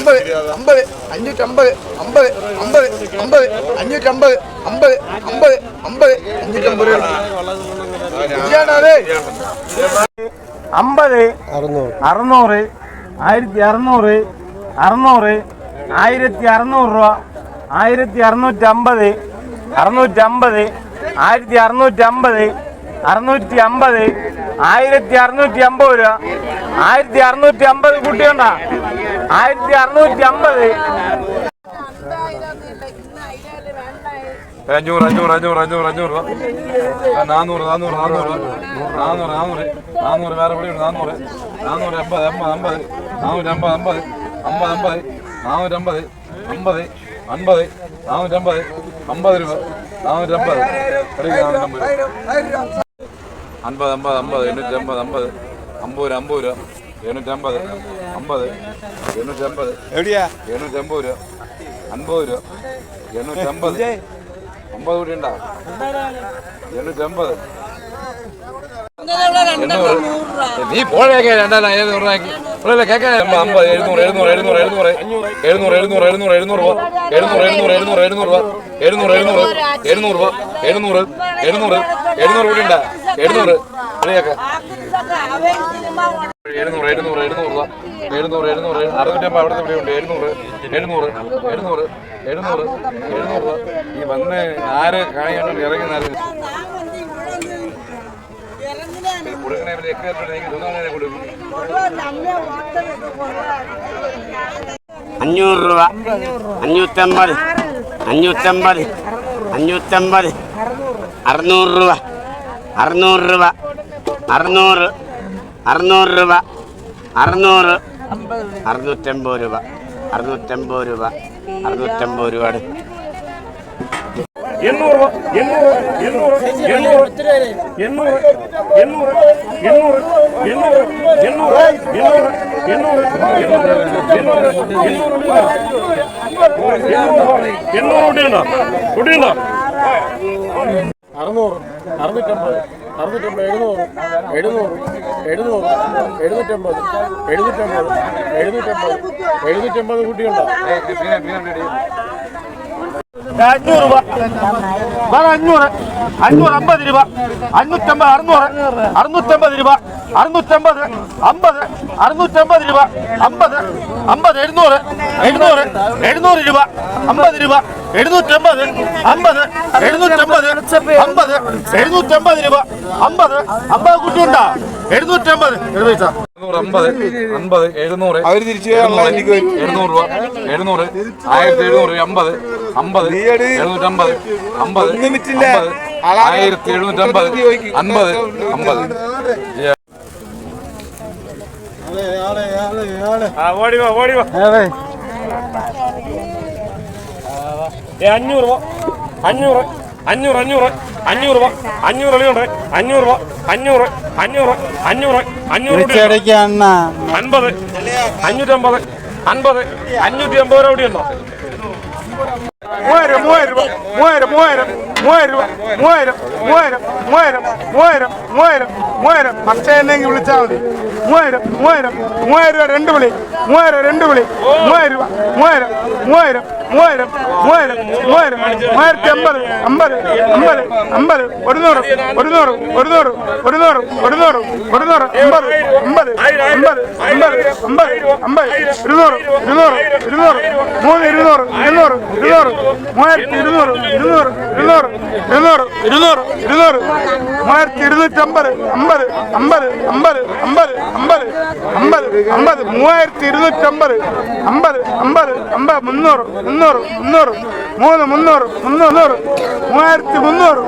അമ്പത് അമ്പത് അഞ്ഞൂറ്റമ്പത് അമ്പത് അമ്പത് അമ്പത് അഞ്ഞൂറ്റമ്പത് അമ്പത് അമ്പത് അമ്പത് അഞ്ഞൂറ്റമ്പത്. അമ്പത് അറുന്നൂറ്. ആയിരത്തി അറുന്നൂറ് അറുന്നൂറ് ആയിരത്തി അറുന്നൂറ് രൂപ ആയിരത്തി അറുന്നൂറ്റമ്പത് അറുന്നൂറ്റമ്പത് ആയിരത്തി അറുന്നൂറ്റമ്പത് അറുന്നൂറ്റി അമ്പത് ആയിരത്തി അറുന്നൂറ്റി അമ്പത് രൂപ. ആയിരത്തി അറുന്നൂറ്റി അമ്പത് കുട്ടിയുണ്ട ആയിരത്തി അറുന്നൂറ്റി അമ്പത് അഞ്ഞൂറ് അഞ്ഞൂറ് അഞ്ഞൂറ് അഞ്ഞൂറ്. അഞ്ഞൂറ് നാന്നൂറ് നാന്നൂറ് നാന്നൂറ്. നാന്നൂറ് നാന്നൂറ്. നാന്നൂറ് വേറെ എവിടെ നാന്നൂറ്. നാന്നൂറ് അമ്പത് അമ്പത് അമ്പത്. നാനൂറ്റി അമ്പത് അമ്പത്. അമ്പത് അമ്പത്. നാനൂറ്റി അമ്പത് അമ്പത്. അൻപത്. നാനൂറ്റി അമ്പത് അമ്പത് രൂപ. നാനൂറ്റി അമ്പത്. അമ്പത്. അമ്പത് അമ്പത്. എണ്ണൂറ്റി അമ്പത് അമ്പത്. അമ്പത് രൂപ അമ്പത് രൂപ. എണ്ണൂറ്റമ്പത് അമ്പത് എണ്ണൂറ്റമ്പത് എവിടെയാ? എണ്ണൂറ്റമ്പത് രൂപ. അൻപത് രൂപ. എണ്ണൂറ്റമ്പത് അമ്പത് കൂടി ഉണ്ടാ? എണ്ണൂറ്റമ്പത് എണ്ണൂറ് നീ പോഴേക്കെ രണ്ടായിരം ഏത് നൂറാക്കി ഇവിടെ കേൾക്കാൻ അമ്പത് എഴുന്നൂറ് എഴുന്നൂറ് എഴുന്നൂറ് എഴുന്നൂറ്. എഴുന്നൂറ് എഴുന്നൂറ് എഴുന്നൂറ് എഴുന്നൂറ് രൂപ. എഴുന്നൂറ് എഴുന്നൂറ് എഴുന്നൂറ് എഴുന്നൂറ് രൂപ. എഴുന്നൂറ് എഴുന്നൂറ് എഴുന്നൂറ് രൂപ. എഴുന്നൂറ് എഴുന്നൂറ് എഴുന്നൂറ് കൂടി ഉണ്ടാ? എഴുന്നൂറ്. ഇവിടെയൊക്കെ എഴുന്നൂറ് എഴുന്നൂറ് എഴുന്നൂറ് രൂപ എഴുന്നൂറ് എഴുന്നൂറ്. അറുന്നൂറ്റമ്പത് അവിടുത്തെ ഇവിടെ ഉണ്ട്. എഴുന്നൂറ് എഴുന്നൂറ് എഴുന്നൂറ് എഴുന്നൂറ് എഴുന്നൂറ്. രൂപ ഈ വന്ന് ആര് കാണിക്കാണ്ട് ഇറങ്ങി നാല് കൊടുക്കണേ ഒക്കെ തോന്നാനെ കൊടുക്കും. അഞ്ഞൂറ് രൂപ. അഞ്ഞൂറ്റമ്പത്. അഞ്ഞൂറ്റമ്പത്. അഞ്ഞൂറ്റമ്പത്. അറുന്നൂറ് രൂപ. അറുന്നൂറ് രൂപ അറുന്നൂറ് അറുന്നൂറ് രൂപ അറുന്നൂറ് അറുന്നൂറ്റമ്പത് രൂപ അറുന്നൂറ്റമ്പത് രൂപ അറുന്നൂറ്റമ്പത് രൂപ അറുന്നൂറ് അറുന്നൂറ്റമ്പത്. അറുന്നൂറ്റമ്പത് എഴുന്നൂറ്. എഴുന്നൂറ് എഴുന്നൂറ് എഴുന്നൂറ്റമ്പത് എഴുന്നൂറ്റമ്പത് എഴുന്നൂറ്റമ്പത് എഴുന്നൂറ്റമ്പത് കുട്ടിയുണ്ടോ അഞ്ഞൂറ് രൂപ. വേറെ അഞ്ഞൂറ്. അഞ്ഞൂറ് അമ്പത് രൂപ. അഞ്ഞൂറ്റമ്പത് അറുന്നൂറ്. അറുന്നൂറ്റമ്പത് രൂപ. അറുന്നൂറ്റമ്പത് അമ്പത്. അറുന്നൂറ്റമ്പത് രൂപ. അമ്പത്. അമ്പത് എഴുന്നൂറ്. എഴുന്നൂറ്. എഴുന്നൂറ് രൂപ. അമ്പത് രൂപ. എഴുന്നൂറ്റമ്പത്. അമ്പത്. എഴുന്നൂറ്റമ്പത്. അമ്പത്. എഴുന്നൂറ്റമ്പത് രൂപ. അമ്പത്. അമ്പത് കുട്ടിയുണ്ടാ? എഴുന്നൂറ്റമ്പത്. എഴുപത് തിരിച്ചു രൂപ അഞ്ഞൂറ് അഞ്ഞൂറ്. അഞ്ഞൂറ് അഞ്ഞൂറ് അഞ്ഞൂറ് രൂപ അഞ്ഞൂറ് എളിയുണ്ട്. അഞ്ഞൂറ് രൂപ അഞ്ഞൂറ് അഞ്ഞൂറ് അഞ്ഞൂറ് അഞ്ഞൂറ് അൻപത് അഞ്ഞൂറ്റി അൻപത് അഞ്ഞൂറ്റമ്പത് അൻപത് അഞ്ഞൂറ്റി അമ്പത് രൂപ കൂടി ഉണ്ടോ? മൂവായിരം മൂവായിരം രൂപ മൂവായിരം മൂവായിരം മൂവായിരം രൂപ മൂവായിരം മൂവായിരം മൂവായിരം മൂവായിരം മൂവായിരം മൂവായിരം. പച്ചയെന്നെങ്കിൽ വിളിച്ചാൽ മതി. മൂവായിരം മൂവായിരം മൂവായിരം രൂപ രണ്ട് വിളി. മൂവായിരം രണ്ട് വിളി. മൂവായിരം രൂപ മൂവായിരം മൂവായിരം മൂവായിരം മൂവായിരം മൂവായിരം മൂവായിരത്തി അമ്പത് അമ്പത് അമ്പത് അമ്പത് ഒരുന്നൂറ് ഒരുന്നൂറ് ഒരുന്നൂറ് ഒരുന്നൂറ് ഒരുന്നൂറ് ഒരുന്നൂറ് അമ്പത് അമ്പത് അമ്പത് അമ്പത് അമ്പത് അമ്പത് ഇരുന്നൂറ് ഇരുന്നൂറ് ഇരുന്നൂറ് മൂന്ന് ഇരുന്നൂറ് ഇരുന്നൂറ് ഇരുന്നൂറ് മൂവായിരത്തി ഇരുന്നൂറ് ഇരുന്നൂറ് ഇരുന്നൂറ് ഇരുന്നൂറ് ഇരുന്നൂറ് ഇരുന്നൂറ് മൂവായിരത്തി ഇരുന്നൂറ്റി അമ്പത് അമ്പത് അമ്പത് അമ്പത് അമ്പത് അമ്പത് അമ്പത് മൂവായിരത്തി ഇരുന്നൂറ്റി അമ്പത് അമ്പത് അമ്പത് മുന്നൂറ് മുന്നൂറ് മുന്നൂറ് മൂന്ന് മുന്നൂറ് മുന്നൂറ് മൂവായിരത്തി മുന്നൂറ്